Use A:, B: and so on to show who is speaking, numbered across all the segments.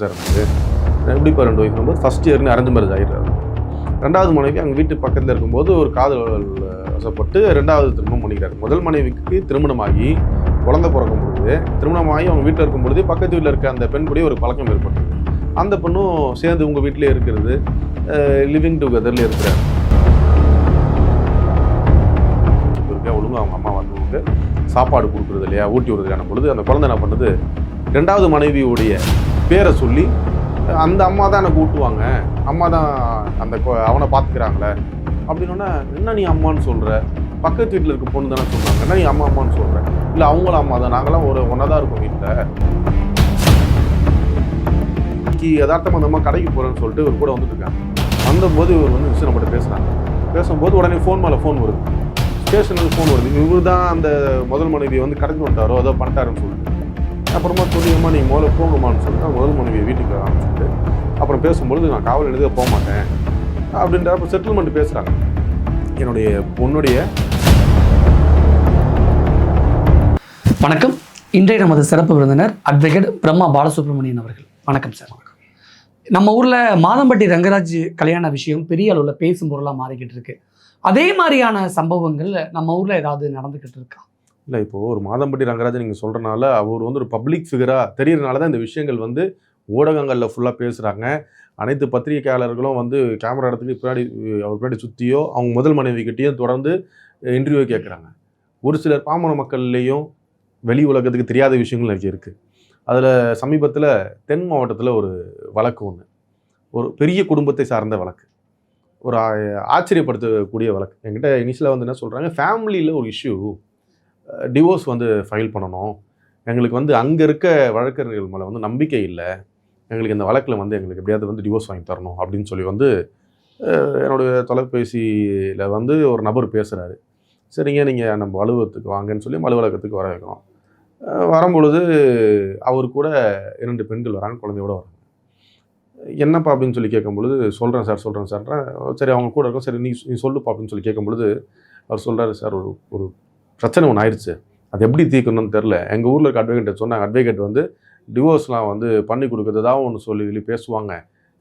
A: Sir வந்து. எப்படி இப்போ ரெண்டு ஒய்ஃப் போது ஃபஸ்ட் இயர்னு அரேஞ்ச் மேரேஜ் ஆகிடுறாரு ரெண்டாவது மனைவி அங்கே வீட்டு பக்கத்தில் இருக்கும்போது ஒரு காதல் வசப்பட்டு ரெண்டாவது திருமணம் பண்ணிக்கிறாரு. முதல் மனைவிக்கு திருமணமாகி குழந்தை பிறக்கும் பொழுது திருமணமாகி அவங்க வீட்டில் இருக்கும் பொழுது பக்கத்து வீட்டில் இருக்க அந்த பெண் கூட ஒரு பழக்கம் ஏற்பட்டது. அந்த பெண்ணும் சேர்ந்து உங்கள் வீட்டிலே இருக்கிறது லிவிங் டுகெதரில் இருக்கிறார். இருக்க ஒழுங்கு அவங்க அம்மா வந்தவங்க சாப்பாடு கொடுக்குறது இல்லையா? ஊட்டி விடுறதுக்கான பொழுது அந்த குழந்தை என்ன பண்ணுது? ரெண்டாவது மனைவியுடைய பேரை சொல்லி அந்த அம்மா தான் எனக்கு ஊட்டுவாங்க அம்மா தான் அந்த அவனை பார்த்துக்கிறாங்களே. அப்படின்னோடனே என்ன நீ அம்மான்னு சொல்கிற பக்கத்து வீட்டில் இருக்க பொண்ணு தானே சொல்கிறாங்க என்ன நீ அம்மா அம்மான்னு சொல்கிற இல்லை அவங்களும் அம்மா தான். நாங்களாம் ஒரு ஒன்றா தான் இருக்கோம் வீட்டில் இன்னைக்கு யதார்த்தமாக அந்த அம்மா கடைக்கு போகிறேன்னு சொல்லிட்டு இவர் கூட வந்துட்டுருக்காங்க வந்தபோது இவர் வந்து விஷயம் நம்மகிட்ட பேசுகிறாங்க பேசும்போது உடனே ஃபோன் மேலே ஃபோன் வருது. ஸ்டேஷனுக்கு ஃபோன் வருது. இவர் தான் அந்த முதல் மனைவியை வந்து கடைக்கு வந்துட்டாரோ ஏதோ பண்ணிட்டாருன்னு சொல்லிட்டு. அப்புறமா சொல்லியம்மா நீங்கள் முதல்ல போங்கம்மான்னு சொல்லிட்டு முதல் மனைவியை வீட்டுக்கு ஆரம்பிச்சுட்டு அப்புறம் பேசும்பொழுது நான் காவல் எழுத போக மாட்டேன் அப்படின்றப்ப செட்டில்மெண்ட் பேசுகிறாங்க என்னுடைய பொண்ணுடைய
B: வணக்கம். இன்றைய நமது சிறப்பு விருந்தினர் அட்வொகேட் பிரம்மா பாலசுப்ரமணியன் அவர்கள். வணக்கம் சார். நம்ம ஊரில் மாதம்பட்டி ரங்கராஜ் கல்யாண விஷயம் பெரிய அளவில் பேசும் பொருளாக மாறிக்கிட்டு இருக்கு. அதே மாதிரியான சம்பவங்கள் நம்ம ஊரில் ஏதாவது நடந்துக்கிட்டு இருக்கா?
A: இல்லை இப்போது ஒரு மாதம்பட்டி ரங்கராஜன் நீங்கள் சொல்கிறனால அவர் வந்து ஒரு பப்ளிக் ஃபிகராக தெரியறனால தான் இந்த விஷயங்கள் வந்து ஊடகங்களில் ஃபுல்லாக பேசுகிறாங்க அனைத்து பத்திரிகையாளர்களும் வந்து கேமரா இடத்துக்கு பின்னாடி அவர் பின்னாடி சுற்றியோ அவங்க முதல் மனைவிக்கிட்டேயும் தொடர்ந்து இன்டர்வியூ கேட்குறாங்க ஒரு சிலர் பாமர மக்கள்லேயும் வெளி உலகத்துக்கு தெரியாத விஷயங்கள் நிறைய இருக்குது அதில் சமீபத்தில் தென் மாவட்டத்தில் ஒரு வழக்கு ஒன்று ஒரு பெரிய குடும்பத்தை சார்ந்த வழக்கு. ஒரு ஆச்சரியப்படுத்தக்கூடிய வழக்கு. என்கிட்ட இனிஷியலாக வந்து என்ன சொல்கிறாங்க ஃபேமிலியில் ஒரு இஷ்யூ டிவோர்ஸ் வந்து ஃபைல் பண்ணணும். எங்களுக்கு வந்து அங்கே இருக்க வழக்கறிஞர்கள் மேலே வந்து நம்பிக்கை இல்லை. எங்களுக்கு இந்த வழக்கில் வந்து எங்களுக்கு எப்படியாவது வந்து டிவோர்ஸ் வாங்கி தரணும் அப்படின்னு சொல்லி வந்து அஹ், என்னுடைய தொலைபேசியில் வந்து ஒரு நபர் பேசுகிறாரு சரிங்க நீங்கள் நம்ம அலுவலகத்துக்கு வாங்கன்னு சொல்லி அலுவலகத்துக்கு வர வைக்கிறோம். வரும்பொழுது அவர் கூட இரண்டு பெண்கள் வராங்க குழந்தையோட வராங்க. என்னப்பா அப்படின்னு சொல்லி கேட்கும்பொழுது சொல்கிறேன் சார் சொல்கிறேன் சார்ன்றேன் சரி அவங்க கூட இருக்கோம். சரி நீ நீ சொல்லுப்பா அப்படின்னு சொல்லி கேட்கும்பொழுது அவர் சொல்கிறாரு சார் ஒரு ஒரு பிரச்சனை ஒன்று ஆயிடுச்சு அது எப்படி தீர்க்கணும்னு தெரில எங்கள் ஊரில் இருக்க அட்வொகேட் சொன்னாங்க அட்வொகேட் வந்து டிவோர்ஸ்லாம் வந்து பண்ணி கொடுக்குறதா ஒன்று சொல்லி சொல்லி பேசுவாங்க.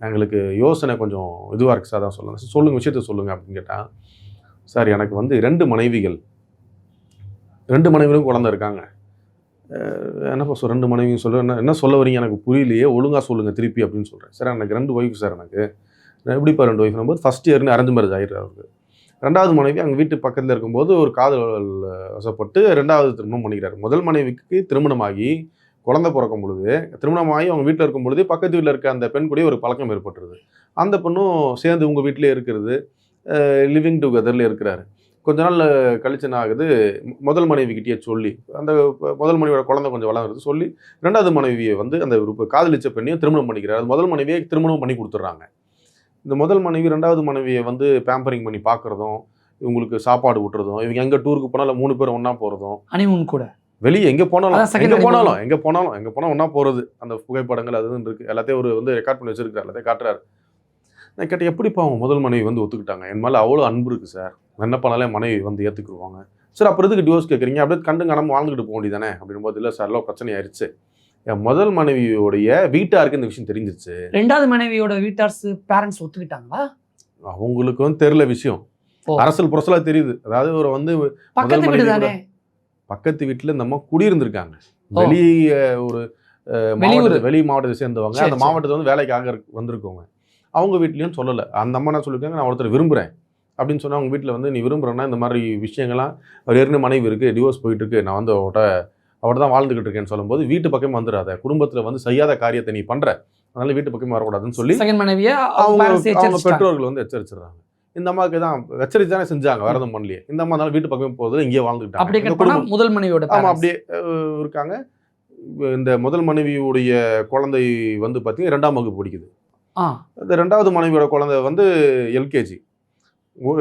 A: எங்களுக்கு யோசனை கொஞ்சம் இதுவாக இருக்குது சார் தான் சொல்லுங்கள் சொல்லுங்கள் விஷயத்த சொல்லுங்கள் அப்படின்னு கேட்டால் சார் எனக்கு வந்து ரெண்டு மனைவிகள். ரெண்டு மனைவிகளும் குழந்த இருக்காங்க. என்னப்பா சொல் ரெண்டு மனைவியும் சொல்ல என்ன என்ன சொல்ல வரீங்க? எனக்கு புரியலையே ஒழுங்காக சொல்லுங்கள் திருப்பி அப்படின்னு சொல்கிறேன் சார் எனக்கு ரெண்டு ஒய்ஃப் சார் எனக்கு. எப்படிப்பா ரெண்டு ஒய்ஃப் போது ஃபஸ்ட் இயர்னு அரேஞ்ச் மேரேஜ் ஆகிடுறாரு அவருக்கு ரெண்டாவது மனைவி அங்கே வீட்டு பக்கத்தில் இருக்கும்போது ஒரு காதல் வசப்பட்டு ரெண்டாவது திருமணம் பண்ணிக்கிறார். முதல் மனைவிக்கு திருமணமாகி குழந்தை பிறக்கும் பொழுது திருமணமாகி அவங்க வீட்டில் இருக்கும் பொழுது பக்கத்து வீட்டில் இருக்க அந்த பெண் கூட ஒரு பழக்கம் ஏற்பட்டுருது. அந்த பெண்ணும் சேர்ந்து உங்கள் வீட்டிலே இருக்கிறது லிவிங் டுகெதரில் இருக்கிறாரு. கொஞ்ச நாள் கழிச்சு என்ன ஆகுது முதல் மனைவிக்கிட்டே சொல்லி அந்த முதல் மனைவியோட குழந்தை கொஞ்சம் வளர்றது சொல்லி ரெண்டாவது மனைவியை வந்து அந்த காதலிச்ச பெண்ணையும் திருமணம் பண்ணிக்கிறார். அது முதல் மனைவியை திருமணம் பண்ணி கொடுத்துட்றாங்க. இந்த முதல் மனைவி ரெண்டாவது மனைவியை வந்து பேம்பரிங் பண்ணி பார்க்குறதும் இவங்களுக்கு சாப்பாடு ஊட்டுறதும் இவங்க எங்கே டூருக்கு போனாலும் மூணு பேர் ஒன்றா போகிறதும்
B: அனிமுன் கூட.
A: வெளியே எங்கே போனாலும் எங்கே. போனாலும் எங்கே போனாலும் எங்கே போனால் ஒன்றா போகிறது அந்த புகைப்படங்கள் அது இருக்குது எல்லாத்தையும் ஒரு வந்து ரெக்கார்ட் பண்ணி வச்சிருக்காரு எல்லாத்தையும் காட்டுறாரு. நான் கேட்டேன் எப்படிப்பா அவங்க முதல் மனைவி வந்து ஒத்துக்கிட்டாங்க? என் மேலே அவ்வளோ அன்பு இருக்குது சார் என்ன பண்ணாலே மனைவி வந்து ஏற்றுக்குருவாங்க சார் அப்புறம் எதுக்கு டிவோர்ஸ் கேட்குறீங்க அப்படியே கண்டு காணாம வாழ்ந்துக்கிட்டு போக வேண்டியதானே அப்படின்னும் போது இல்லை சார் எல்லாம் பிரச்சனை ஆயிடுச்சு என் முதல் மனைவியோடைய வீட்டாருக்கு இந்த விஷயம் தெரிஞ்சிருச்சு.
B: ரெண்டாவது மனைவியோட வீட்டார்ஸ் பேரண்ட்ஸ் ஒத்துக்கிட்டாங்களா?
A: அவங்களுக்கு வந்து தெரியல விஷயம். அரசல் புரசலா தெரியுது. அதாவது ஒரு வந்து
B: பக்கத்து வீடு
A: பக்கத்து வீட்டில் இந்த அம்மா குடியிருந்திருக்காங்க.
B: ஓ.
A: வெளி அஹ், ஒரு. மாவட்ட வெளி மாவட்டத்தை சேர்ந்தவங்க.
B: சரி,
A: அந்த. மாவட்டத்தை வந்து வேலைக்காக இருக்கு- வந்திருக்கவங்க. அவங்க வீட்லேயும் சொல்லலை. அந்த அம்மா என்ன சொல்லியிருக்காங்க நான் ஒருத்தர் விரும்புகிறேன் அப்படின்னு சொன்னா அவங்க வீட்டில் வந்து நீ விரும்புறேன்னா இந்த மாதிரி விஷயங்கள்லாம் அவர் ஏற்கனவே மனைவி இருக்குது டிவோர்ஸ் போயிட்டு இருக்கு. நான் வந்து அவட்ட அவட்ட தான் வாழ்ந்துகிட்டு இருக்கேன்னு சொல்லும்போது வீட்டு பக்கம் வந்துடாத குடும்பத்தில் வந்து செய்யாத காரியத்தை நீ பண்ற. அதனால வீட்டு பக்கம் வரக்கூடாதுன்னு சொல்லி அவங்க. பெற்றோர்கள் வந்து எச்சரிச்சிடுறாங்க. இந்த அம்மாவுக்கு தான் எச்சரிச்சு தானே செஞ்சாங்க வேற எதுவும் பண்ணலையே. இந்த அம்மா தான் வீட்டு பக்கம் போகுது இங்கேயே வாழ்ந்துக்கிட்டாங்க
B: முதல் மனைவியோட
A: ஆமாம். அப்படியே இருக்காங்க. இந்த முதல் மனைவியுடைய குழந்தை வந்து பார்த்தீங்கன்னா ரெண்டாம் வகுப்பு படிக்குது. இந்த ரெண்டாவது மனைவியோட குழந்தை வந்து எல்கேஜி.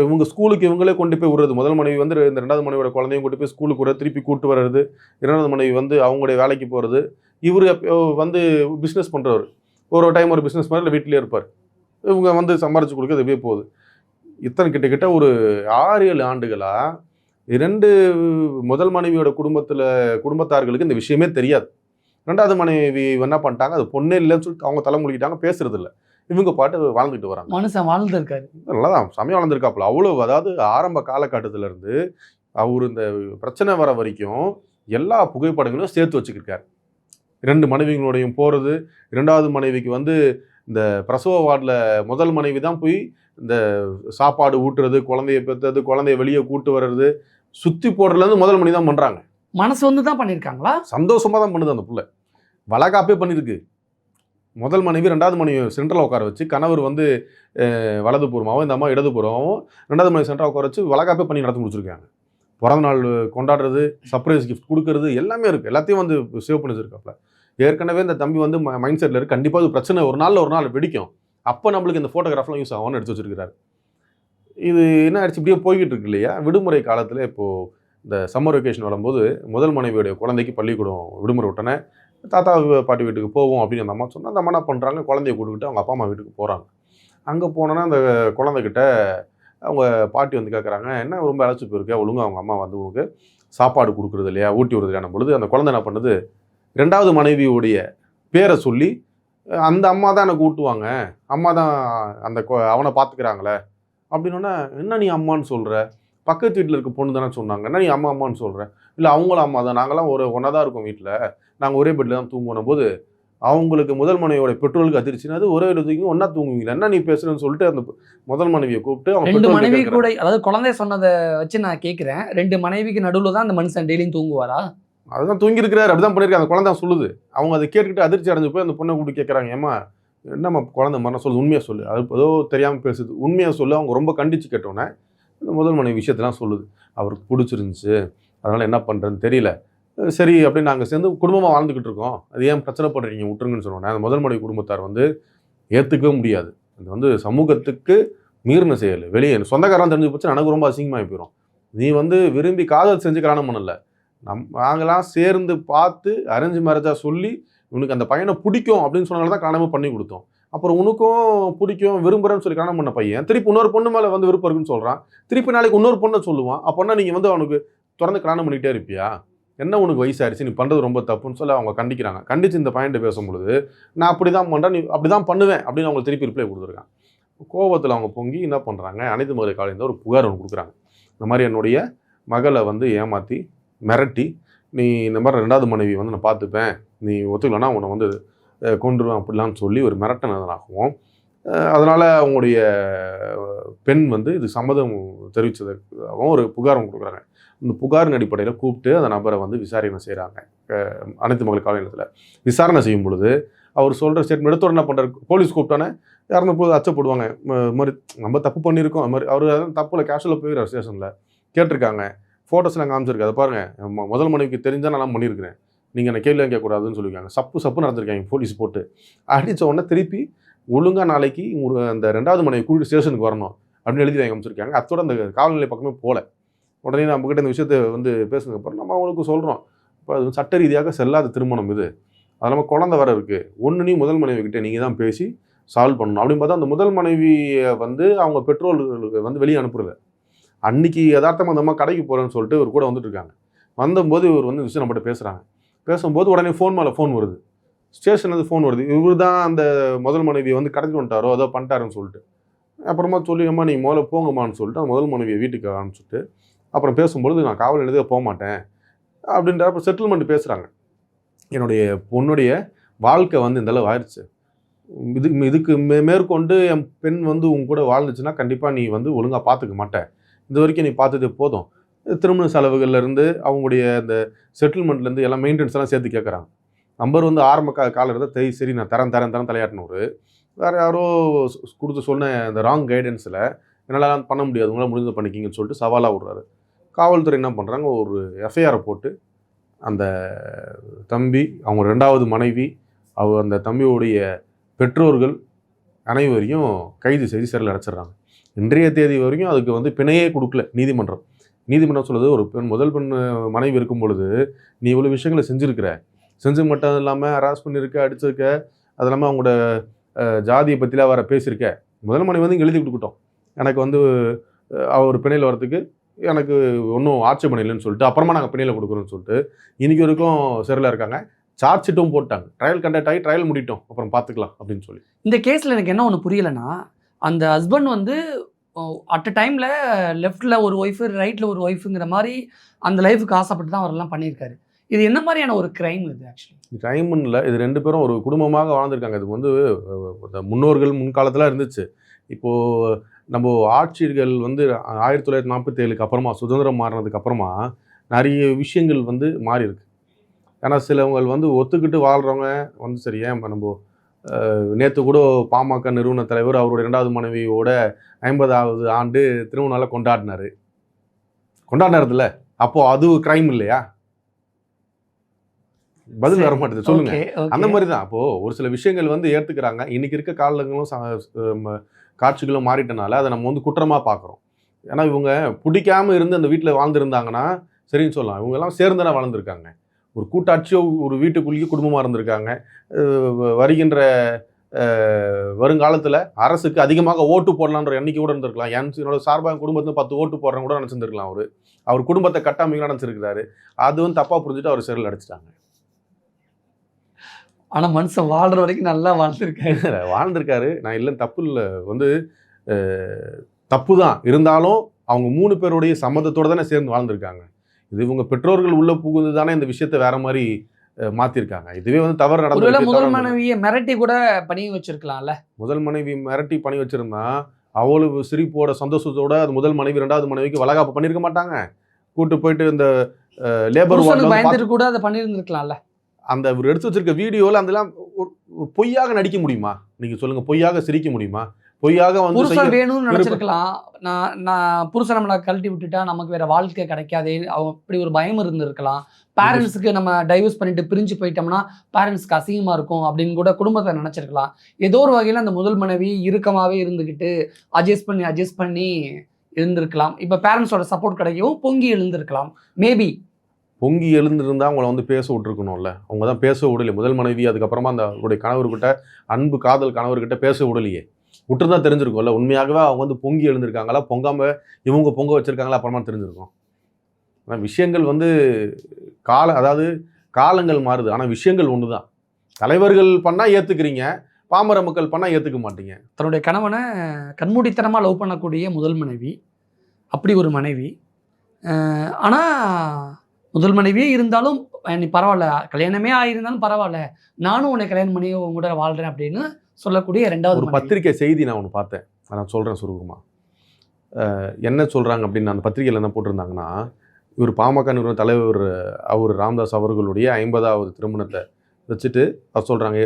A: இவங்க ஸ்கூலுக்கு இவங்களே கொண்டு போய் விடுறது. முதல் மனைவி வந்து இந்த ரெண்டாவது மனைவியோட குழந்தையும் கொண்டு போய் ஸ்கூலுக்கு விடுறது. திருப்பி கூட்டு வர்றது. இரண்டாவது மனைவி வந்து அவங்களுடைய வேலைக்கு போகிறது இவர் வந்து பிஸ்னஸ் பண்ணுறவர் ஒரு டைம் ஒரு பிஸ்னஸ் மாதிரி வீட்டிலே இருப்பார். இவங்க வந்து சம்பாரிச்சு கொடுக்க எப்படியே போகுது. இத்தனை கிட்ட கிட்ட ஒரு ஆறு ஏழு ஆண்டுகளாக இரண்டு முதல் மனைவியோட குடும்பத்தில் குடும்பத்தார்களுக்கு இந்த விஷயமே தெரியாது. ரெண்டாவது மனைவி என்ன பண்ணிட்டாங்க? அது பொண்ணே இல்லைன்னு சொல்லிட்டு அவங்க தலை முடிக்கிட்டாங்க பேசுறது இல்லை இவங்க பாட்டு வாழ்ந்துட்டு வராங்க.
B: மனுஷன் வாழ்ந்துருக்காரு.
A: நல்லாதான் சமயம் வளர்ந்துருக்காப்புல அவ்வளோ அதாவது ஆரம்ப காலகட்டத்துல இருந்து அவர் இந்த பிரச்சனை வர வரைக்கும் எல்லா புகைப்படங்களையும் சேர்த்து வச்சுக்கிருக்காரு. ரெண்டு மனைவிகளோடையும் போகிறது இரண்டாவது மனைவிக்கு வந்து இந்த பிரசவ வார்டில் முதல் மனைவி தான் போய் இந்த சாப்பாடு ஊட்டுறது குழந்தைய பெற்றது குழந்தைய வெளியே கூட்டு வர்றது சுற்றி போடுறதுலேருந்து முதல் மணி தான் பண்ணுறாங்க
B: மனசு வந்து தான் பண்ணியிருக்காங்களா
A: சந்தோஷமாக தான் பண்ணுது அந்த புள்ள. வளகாப்பே பண்ணியிருக்கு முதல் மனைவி ரெண்டாவது மனைவி சென்ட்ரல் உட்கார வச்சு கணவர் வந்து வலதுபூர்வமாகவும் இந்த அம்மா இடதுபூர்வமாகவும் ரெண்டாவது மனைவி சென்ட்ரல் உட்கார வச்சு வழக்காப்பே பண்ணி நடத்தி முடிச்சிருக்காங்க. பிறந்த நாள் கொண்டாடுறது சர்ப்ரைஸ் கிஃப்ட் கொடுக்கறது எல்லாமே இருக்குது எல்லாத்தையும் வந்து சேவ் பண்ணி வச்சிருக்காப்ல. ஏற்கனவே இந்த தம்பி வந்து மைண்ட் செட்டில் இருக்கு. கண்டிப்பாக அது பிரச்சனை. ஒரு நாளில் ஒரு நாள் வெடிக்கும். அப்போ நம்மளுக்கு இந்த ஃபோட்டோகிராஃப்லாம் யூஸ் ஆகும்னு எடுத்து வச்சிருக்கிறாரு. இது என்ன ஆயிடுச்சு? இப்படியே போய்கிட்டு இருக்கு இல்லையா? விடுமுறை காலத்தில் இப்போது இந்த சம்மர் வெக்கேஷன் வரும்போது முதல் மனைவியுடைய குழந்தைக்கு பள்ளிக்கூடம் விடுமுறை விட்டனே தாத்தா பாட்டி வீட்டுக்கு போவோம் அப்படின்னு அந்த அம்மா சொன்னால் அந்த அம்மா என்ன பண்ணுறாங்க குழந்தைய கூட்டுக்கிட்டு அவங்க அப்பா அம்மா வீட்டுக்கு போகிறாங்க அங்கே போனோன்னா அந்த குழந்தைகிட்ட அவங்க பாட்டி வந்து கேட்குறாங்க என்ன ரொம்ப அழைச்சி போயிருக்கா ஒழுங்கா அவங்க அம்மா வந்து உங்களுக்கு சாப்பாடு கொடுக்குறது இல்லையா? ஊட்டி விடுறது பொழுது அந்த குழந்தை என்ன பண்ணுது? ரெண்டாவது மனைவியுடைய பேரை சொல்லி அந்த அம்மா தான் எனக்கு ஊட்டுவாங்க அம்மா தான் அந்த கொ- அவனை பார்த்துக்கிறாங்களே. அப்படின்னோடனே என்ன நீ அம்மான்னு சொல்கிற பக்கத்து வீட்டில் இருக்க பொண்ணு தானே சொன்னாங்க. என்ன நீ அம்மா அம்மான்னு சொல்கிற இல்லை அவங்களும் அம்மா தான். நாங்களாம் ஒரு ஒன்றா தான் இருக்கோம் வீட்டில் நாங்கள் ஒரே பெட்டில் தான் தூங்குவோம் போது அவங்களுக்கு முதல் மனைவியோட பெட்ரோலுக்கு அதிர்ச்சினா அது ஒரே தூங்கி ஒன்றா தூங்குவீங்களா? என்ன நீ பேசுறேன்னு சொல்லிட்டு அந்த முதல் மனைவியை கூப்பிட்டு அவங்க
B: ரெண்டு மனைவி. கூட அதாவது குழந்தை சொன்னதை வச்சு நான் கேட்குறேன் ரெண்டு மனைவிக்கு நடுவில் தான் அந்த மனுஷன் டெய்லியும் தூங்குவாரா?
A: அதுதான் தூங்கியிருக்கிறாரு. அப்படிதான் பண்ணியிருக்காரு. அந்த குழந்தை சொல்லுது. அவங்க அதை கேட்டுக்கிட்டு அதிர்ச்சி அடைஞ்சு போய் அந்த பொண்ணை கூப்பிட்டு கேட்குறாங்க ஏமா என்னம்மா குழந்தை மரணம் சொல்லுது? உண்மையாக சொல்லு. அது ஏதோ தெரியாமல் பேசுது. உண்மையாக சொல்லு. அவங்க ரொம்ப கண்டிச்சு கேட்டோன்னே இந்த முதல் மனைவி விஷயத்தெல்லாம் சொல்லுது. அவருக்கு பிடிச்சிருந்துச்சு. அதனால் என்ன பண்ணுறேன்னு தெரியல. சரி அப்படின்னு நாங்கள் சேர்ந்து குடும்பமாக வாழ்ந்துக்கிட்டு இருக்கோம். அது ஏன் பிரச்சனை பண்ணுறீங்க விட்டுருங்கன்னு சொன்னோன்னே அந்த முதல் மனைவி குடும்பத்தார் வந்து ஏற்றுக்கவே முடியாது. அது வந்து சமூகத்துக்கு மீறின செயல். வெளியே சொந்தக்காரன் தெரிஞ்சு போச்சு எனக்கு ரொம்ப அசிங்கமாகி போயிடும் நீ வந்து விரும்பி காதல் செஞ்சு கல்யாணம் பண்ணல. நம் நாங்களாம் சேர்ந்து பார்த்து அரேஞ்ச் மேரேஜாக சொல்லி உனக்கு அந்த பையனை பிடிக்கும் அப்படின்னு சொன்னால தான் கல்யாணமே பண்ணி கொடுத்தோம். அப்புறம் உனக்கும் பிடிக்கும் விரும்புகிறேன்னு சொல்லி கல்யாணம் பண்ண பையன். திருப்பி இன்னொரு பொண்ணு மேலே வந்து விருப்பம் இருக்குன்னு சொல்கிறான் திருப்பி நாளைக்கு இன்னொரு பொண்ணை சொல்லுவான். அப்போனா நீங்கள் வந்து அவனுக்கு தொடர்ந்து கல்யாணம் பண்ணிக்கிட்டே இருப்பியா? என்ன உனக்கு வயசாயிருச்சு நீ பண்ணுறது ரொம்ப தப்புன்னு சொல்லி அவங்க கண்டிக்கிறாங்க. கண்டிச்சு இந்த பையன்ட்ட பேசும்பொழுது நான் அப்படி தான் பண்ணுறேன் நீ அப்படி தான் பண்ணுவேன் அப்படின்னு அவங்க திருப்பி ரிப்ளை கொடுத்துருக்காங்க. கோபத்தில் அவங்க பொங்கி என்ன பண்ணுறாங்க அனைத்து மகளிர் காலையில் ஒரு புகார் ஒன்று கொடுக்குறாங்க. இந்த மாதிரி என்னுடைய மகளை வந்து ஏமாற்றி மிரட்டி நீ இந்த மாதிரி ரெண்டாவது மனைவி வந்து நான் பார்த்துப்பேன். நீ ஒத்துக்கலன்னா உன்னை வந்து அஹ், கொன்றுவேன் அப்படிலாம் சொல்லி ஒரு மிரட்டினதாகவும் அதனால் அவங்களுடைய பெண் வந்து இது சம்மதம் தெரிவித்ததாகவும் ஒரு புகார் கொடுக்குறாங்க. இந்த புகாரின் அடிப்படையில் கூப்பிட்டு அந்த நபரை வந்து விசாரணை செய்கிறாங்க அனைத்து மகளிர் காலையில் விசாரணை செய்யும் பொழுது அவர் சொல்கிற ஸ்டேட்மெண்ட் எடுத்த என்ன பண்ணுறாரு போலீஸ் கூப்பிட்டானே இறந்த போது அச்சப்படுவாங்க. இது மாதிரி நம்ம தப்பு பண்ணியிருக்கோம். அது மாதிரி அவர் தப்பில் கேஷுவலாக போயிடுறார் ஸ்டேஷனில் கேட்டிருக்காங்க. ஃபோட்டோஸ்லாம் காமிச்சிருக்கு. அதை பாருங்கள் முதல் மனைவிக்கு தெரிஞ்சால் நான் பண்ணியிருக்கிறேன். நீங்கள் என்ன கேள்வி கேட்கக்கூடாதுன்னு சொல்லியிருக்காங்க. சப்பு சப்பு நடந்திருக்காங்க. போலீஸ் போட்டு. அடித்த உடனே திருப்பி ஒழுங்காக நாளைக்கு ஒரு அந்த ரெண்டாவது மனைவி கூட்டிட்டு ஸ்டேஷனுக்கு வரணும் அப்படின்னு எழுதி வாங்கி அமைச்சிருக்காங்க. அத்தோட அந்த காவல்நிலை பக்கமே போகல உடனே நம்ம கிட்ட இந்த விஷயத்தை வந்து பேசுனதுக்கப்புறம் நம்ம அவங்களுக்கு சொல்கிறோம் இப்போ அது வந்து சட்ட ரீதியாக செல்லாத திருமணம் இது. அது இல்லாமல் குழந்தை வர இருக்குது ஒன்று நீ முதல் மனைவி கிட்டே நீங்கள் தான் பேசி சால்வ் பண்ணணும். அப்படின்னு பார்த்தா அந்த முதல் மனைவியை வந்து அவங்க பெற்றோர்களுக்கு வந்து வெளியே அனுப்புறது அன்னைக்கு யதார்த்தமாக அந்த அம்மா கடைக்கு போகிறேன்னு சொல்லிட்டு இவர் கூட வந்துட்டு இருக்காங்க. வந்தபோது இவர் வந்து விஷயம் நம்மகிட்ட பேசுகிறாங்க பேசும்போது உடனே ஃபோன் மேலே ஃபோன் வருது. ஸ்டேஷன்லேருந்து ஃபோன் வருது. இவர் தான் அந்த முதல் மனைவியை வந்து கடத்தி வந்துட்டாரோ அதோ பண்ணிட்டாருன்னு சொல்லிட்டு. அப்புறமா சொல்லி அம்மா நீ முதல்ல போங்கம்மான்னு சொல்லிட்டு முதல் மனைவியை வீட்டுக்கு அனுப்பிச்சிட்டு அப்புறம் பேசும்பொழுது நான் காவல் நிலையத்துக்கு போக மாட்டேன். அப்படின்ற அப்புறம் செட்டில்மெண்ட் பேசுகிறாங்க என்னுடைய பொண்ணுடைய வாழ்க்கை வந்து இந்த அளவு ஆயிடுச்சு இது இதுக்கு மே மேற்கொண்டு என் பெண் வந்து உங்க கூட வாழ்ந்துச்சுன்னா கண்டிப்பாக நீ வந்து ஒழுங்காக பார்த்துக்க மாட்டேன் இது வரைக்கும் நீ பார்த்தது போதும். திருமண செலவுகள்லேருந்து அவங்களுடைய அந்த செட்டில்மெண்ட்லேருந்து எல்லாம் மெயின்டெனன்ஸ் எல்லாம் சேர்த்து கேட்குறாங்க நம்பர் வந்து ஆரம்ப கா கால இருந்தால் தை சரி நான் தரேன் தரேன் தரேன் தலையாட்டினவர். வேறு யாரோ கொடுத்து சொன்ன அந்த ராங் கைடன்ஸில் என்னால் பண்ண முடியாது உங்களால் முடிஞ்சது பண்ணிக்கிங்கன்னு சொல்லிட்டு சவாலாக விடுறாரு. காவல்துறை என்ன பண்ணுறாங்க ஒரு எஃப்ஐஆரை போட்டு அந்த தம்பி அவங்க ரெண்டாவது மனைவி அவர் அந்த தம்பியோடைய பெற்றோர்கள் அனைவரையும் கைது செய்து சிறையில் அடைச்சிடுறாங்க. இன்றைய தேதி வரைக்கும் அதுக்கு வந்து பிணையே கொடுக்கல நீதிமன்றம். நீதிமன்றம் சொல்லுது ஒரு பெண் முதல் பெண் மனைவி இருக்கும் பொழுது நீ இவ்வளோ விஷயங்களை செஞ்சுருக்கிற. செஞ்சு மட்டும் இல்லாமல் ஹராஸ் பண்ணியிருக்க அடிச்சிருக்க அது இல்லாமல் அவங்களோட ஜாதியை பற்றிலாம் வர பேசியிருக்க. முதல் மனைவி வந்து எழுதி கொடுக்கட்டும். எனக்கு வந்து அவர் பிணையில் வரதுக்கு எனக்கு ஒன்றும் ஆட்சேபணம் இல்லைன்னு சொல்லிட்டு அப்புறமா நாங்கள் பிணையில் கொடுக்குறோன்னு சொல்லிட்டு இன்றைக்கி வரைக்கும் சிறையில் இருக்காங்க. சார்ஜ் ஷீட்டும் போட்டாங்க. ட்ரையல் கண்டக்ட் ஆகி ட்ரையல் முடிட்டோம். அப்புறம் பார்த்துக்கலாம் அப்படின்னு சொல்லி.
B: இந்த கேஸில் எனக்கு என்ன ஒன்று புரியலைன்னா அந்த ஹஸ்பண்ட் வந்து அட் அ டைமில் லெஃப்டில் ஒரு ஒய்ஃபு ரைட்டில் ஒரு ஒய்ஃபுங்கிற மாதிரி அந்த லைஃபுக்கு ஆசைப்பட்டு தான் அவரெல்லாம் பண்ணியிருக்காரு. இது என்ன மாதிரியான ஒரு கிரைம் இது ஆக்சுவலி
A: கிரைம்னு இல்லை இது ரெண்டு பேரும் ஒரு குடும்பமாக வாழ்ந்துருக்காங்க. இது வந்து முன்னோர்கள் முன்காலத்தில் இருந்துச்சு. இப்போது நம்ம ஆட்சியர்கள் வந்து ஆயிரத்தி தொள்ளாயிரத்தி நாற்பத்தி ஏழுக்கு அப்புறமா சுதந்திரம் மாறினதுக்கு அப்புறமா நிறைய விஷயங்கள் வந்து மாறி இருக்கு ஏன்னா சிலவங்க வந்து ஒத்துக்கிட்டு வாழ்கிறவங்க வந்து சரி ஏன் நம்ம நேற்று கூட பாமக நிறுவன தலைவர் அவருடைய இரண்டாவது மனைவியோட ஐம்பதாவது ஆண்டு நாளை கொண்டாடினாரு. கொண்டாடினாருல அப்போ அது கிரைம் இல்லையா? பதில் வர மாட்டேது சொல்லுங்க. அந்த மாதிரி தான் அப்போ ஒரு சில விஷயங்கள் வந்து ஏத்துக்கிறாங்க. இன்னைக்கு இருக்க காலங்களும் காட்சிகளும் மாறிட்டனால அதை நம்ம வந்து குற்றமா பார்க்குறோம் ஏன்னா இவங்க பிடிக்காம இருந்து அந்த வீட்டில் வாழ்ந்திருந்தாங்கன்னா சரின்னு சொல்லலாம். இவங்க எல்லாம் சேர்ந்துனா வாழ்ந்திருக்காங்க. ஒரு கூட்டாட்சியோ ஒரு வீட்டுக்குள்ளேயே குடும்பமா இருந்திருக்காங்க. வருகின்ற வருங்காலத்துல அரசுக்கு அதிகமாக ஓட்டு போடலான்ற எண்ணிக்கை கூட இருந்திருக்கலாம். என் என்னோட சார்பாக குடும்பத்துல பத்து ஓட்டு போடுறவங்க கூட நினச்சிருந்துருக்கலாம் அவரு. அவர் குடும்பத்தை கட்டாமையாக நினச்சிருக்கிறாரு. அது வந்து தப்பா புரிஞ்சுட்டு அவர் சிறையில் அடிச்சிட்டாங்க.
B: ஆனா மனுஷன் வாழ்ற வரைக்கும் நல்லா வாழ்ந்துருக்காரு.
A: வாழ்ந்திருக்காரு. நான் இல்லை தப்பு இல்லை. வந்து தப்பு தான் இருந்தாலும் அவங்க மூணு பேருடைய சம்மதத்தோட தானே சேர்ந்து வாழ்ந்திருக்காங்க. இது இவங்க பெற்றோர்கள் உள்ள புகுந்து தானே இந்த விஷயத்தை வேற மாதிரி மாத்திருக்காங்க. இதுவே வந்து தவறு
B: ஒருவேளை
A: நடந்து
B: முதல் மனைவியை மிரட்டி கூட பண்ணி வச்சிருக்கலாம்ல?
A: முதல் மனைவி மிரட்டி பண்ணி வச்சிருந்தா அவ்வளவு சிரிப்போட சந்தோஷத்தோட அது முதல் மனைவி ரெண்டாவது மனைவிக்கு வளகாப்பு பண்ணியிருக்க மாட்டாங்க. கூட்டு போயிட்டு இந்த லேபர்
B: பயந்துட்டு கூட அதை பண்ணியிருந்திருக்கலாம்ல
A: அந்த இவர் எடுத்து வச்சிருக்க வீடியோவில் அதெல்லாம் பொய்யாக நடிக்க முடியுமா? நீங்க சொல்லுங்க பொய்யாக சிரிக்க முடியுமா? பொய்யாக வந்து
B: புருஷன் வேணும்னு நினைச்சிருக்கலாம். நான் நான் புருஷன் நம்மளை கழட்டி விட்டுட்டா நமக்கு வேற வாழ்க்கை கிடைக்காதே. அவங்க அப்படி ஒரு பயம் இருந்திருக்கலாம். பேரண்ட்ஸுக்கு நம்ம டைவர்ஸ் பண்ணிட்டு பிரிஞ்சு போயிட்டோம்னா பேரண்ட்ஸ்க்கு அசிங்கமா இருக்கும் அப்படின்னு கூட குடும்பத்தை நினைச்சிருக்கலாம். ஏதோ ஒரு வகையில் அந்த முதல் மனைவி இறுக்கமாவே இருந்துக்கிட்டு அட்ஜஸ்ட் பண்ணி அட்ஜஸ்ட் பண்ணி இருந்திருக்கலாம். இப்போ பேரண்ட்ஸோட சப்போர்ட் கிடைக்கவும் பொங்கி எழுந்திருக்கலாம். மேபி
A: பொங்கி எழுந்திருந்தா அவங்கள வந்து பேச விட்டுருக்கணும்ல. அவங்க தான் பேச விடலையே. முதல் மனைவி அதுக்கப்புறமா அந்த அவருடைய கணவர்கிட்ட அன்பு காதல் கணவர்கிட்ட பேச விடலையே. விட்டுருந்தா தெரிஞ்சிருக்கும்ல. உண்மையாகவே அவங்க வந்து பொங்கி எழுந்திருக்காங்களா? பொங்காம இவங்க பொங்க வச்சுருக்காங்களா? அப்புறமா தெரிஞ்சிருக்கும். ஆனால் விஷயங்கள் வந்து கால அதாவது காலங்கள் மாறுது. ஆனால் விஷயங்கள் ஒன்று தான் தலைவர்கள் பண்ணால் ஏற்றுக்கிறீங்க பாமர மக்கள் பண்ணால் ஏற்றுக்க மாட்டீங்க.
B: தன்னுடைய கணவனை கண்மூடித்தனமாக லவ் பண்ணக்கூடிய முதல் மனைவி. அப்படி ஒரு மனைவி. ஆனால் முதல் மனைவியே இருந்தாலும் நீ பரவாயில்ல. கல்யாணமே ஆகியிருந்தாலும் பரவாயில்ல. நானும் உன்னை கல்யாணம் பண்ணி உன் கூட வாழ்றேன் அப்படின்னு சொல்லக்கூடிய ரெண்டாவது
A: ஒரு
B: மனைவி.
A: பத்திரிக்கை செய்தி நான் ஒன்று பார்த்தேன். நான் சொல்கிறேன் சுருக்கமாக என்ன சொல்கிறாங்க அப்படின்னு அந்த பத்திரிகையில் என்ன போட்டிருந்தாங்கன்னா இவர் பாமக நிறுவன தலைவர் அவர் ராமதாஸ் அவர்களுடைய ஐம்பதாவது திருமணத்தை வச்சுட்டு அவர் சொல்கிறாங்க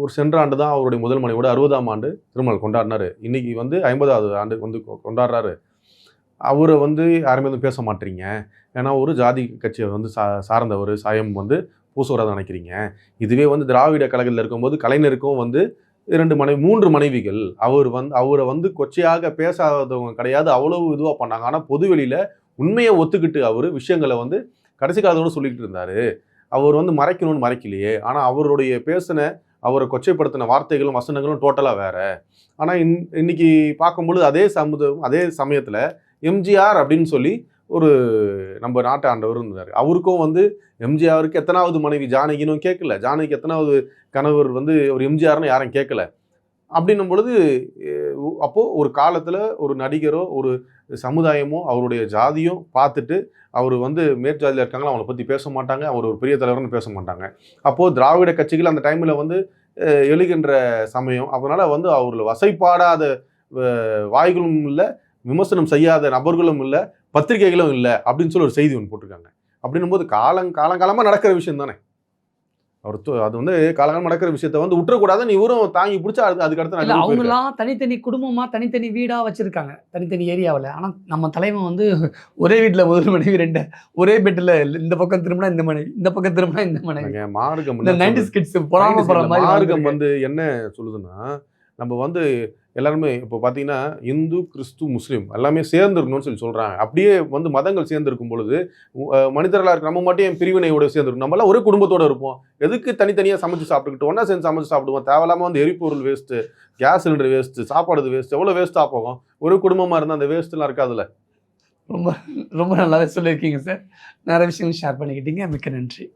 A: ஒரு சென்ற ஆண்டு தான் அவருடைய முதல் மனைவியோட அறுபதாம் ஆண்டு திருமணம் கொண்டாடினாரு. இன்னைக்கு வந்து ஐம்பதாவது ஆண்டு வந்து கொண்டாடுறாரு. அவரை வந்து யாருமே வந்து பேச மாட்டீங்க. ஏன்னா ஒரு ஜாதி கட்சியை வந்து சா சார்ந்தவர் சாயம் வந்து பூசுவராக நினைக்கிறீங்க. இதுவே வந்து திராவிட கழகத்தில் இருக்கும்போது கலைஞருக்கும் வந்து இரண்டு மனைவி மூன்று மனைவிகள் அவர் வந்து அவரை வந்து கொச்சையாக பேசாதவங்க கிடையாது அவ்வளவு இதுவாக பண்ணாங்க. ஆனால் பொதுவெளியில் உண்மையை ஒத்துக்கிட்டு அவர் விஷயங்களை வந்து கடைசி காலத்தோடு சொல்லிக்கிட்டு இருந்தாரு. அவர் வந்து மறைக்கணும்னு மறைக்கலையே. ஆனால் அவருடைய பேசின அவரை கொச்சைப்படுத்தின வார்த்தைகளும் வசனங்களும் டோட்டலாக வேறு. ஆனால் இன் இன்னைக்கு பார்க்கும்பொழுது அதே சமுதாயம் அதே சமயத்தில் எம்ஜிஆர் அப்படின்னு சொல்லி ஒரு நம்ம நாட்டு ஆண்டவர் இருந்தார். அவருக்கும் வந்து எம்ஜிஆருக்கு எத்தனாவது மனைவி ஜானகினும் கேட்கல. ஜானகிக்கு எத்தனாவது கணவர் வந்து ஒரு எம்ஜிஆர்னு யாரும் கேட்கல. அப்படின்னும் பொழுது அப்போது ஒரு காலத்தில் ஒரு நடிகரோ ஒரு சமுதாயமோ அவருடைய ஜாதியும் பார்த்துட்டு அவர் வந்து மேற்ஜாதியில் இருக்காங்களோ அவங்கள பற்றி பேச மாட்டாங்க. அவர் ஒரு பெரிய தலைவர்னு பேச மாட்டாங்க. அப்போது திராவிட கட்சிகள் அந்த டைமில் வந்து எழுகின்ற சமயம். அதனால் வந்து அவர்கள் வசைப்பாடாத வாய்களும் இல்லை விமர்சனம் செய்யாத நபர்களும் இல்லை. பத்திரிகைகளும் இல்லை அப்படின்னு சொல்லி ஒரு செய்தி ஒன்று போட்டிருக்காங்க. அப்படின்னும் போது காலம் காலங்காலமாக நடக்கிற விஷயம் தானே. அவர் அது வந்து காலங்காலம் நடக்கிற விஷயத்த வந்து விட்டுறக்கூடாதுன்னு இவரும் தாங்கி பிடிச்சா அது அதுக்கு அடுத்து
B: இல்ல
A: நான்
B: அவங்க எல்லாம் தனித்தனி குடும்பமா தனித்தனி வீடா வச்சிருக்காங்க. தனித்தனி ஏரியாவுல ஆனா நம்ம தலைவன் வந்து ஒரே வீட்டுல முதல் மனைவி ரெண்டு ஒரே பெட்ல இந்த பக்கம் திரும்பினா இந்த மனைவி இந்த பக்கம் திரும்பினா இந்த மனைவி.
A: மார்க்கம்
B: இந்த நைன்டி? ஸ்கிட்ஸ் பொறாம போற மாதிரி
A: மார்க்கம். வந்து என்ன சொல்லுதுன்னா நம்ம வந்து எல்லாருமே இப்போ பார்த்தீங்கன்னா இந்து கிறிஸ்து முஸ்லீம் எல்லாமே சேர்ந்துருக்கணும்னு சொல்லி சொல்கிறாங்க அப்படியே வந்து மதங்கள் சேர்ந்துருக்கும் பொழுது மனிதர்களாக இருக்கிற இருக்க நம்ம மட்டும் என் பிரிவினையோட சேர்ந்துருக்கும் நம்மளாம் ஒரே குடும்பத்தோடு இருப்போம். எதுக்கு தனித்தனியாக சமைச்சு சாப்பிட்டுக்கிட்டு ஒன்றா சேர்ந்து சமைச்சு சாப்பிடுவோம்? தேவையில்லாமல் வந்து எரிபொருள் வேஸ்ட்டு கேஸ் சிலிண்டர் வேஸ்ட்டு சாப்பாடு வேஸ்ட் எவ்வளோ வேஸ்ட்டாக போகும்? ஒரு குடும்பமாக இருந்தால் அந்த வேஸ்ட்லாம் இருக்காதுல்ல?
B: ரொம்ப ரொம்ப நல்லாவே சொல்லியிருக்கீங்க சார். நிறைய விஷயங்கள் ஷேர் பண்ணிக்கிட்டீங்க. மிக்க நன்றி.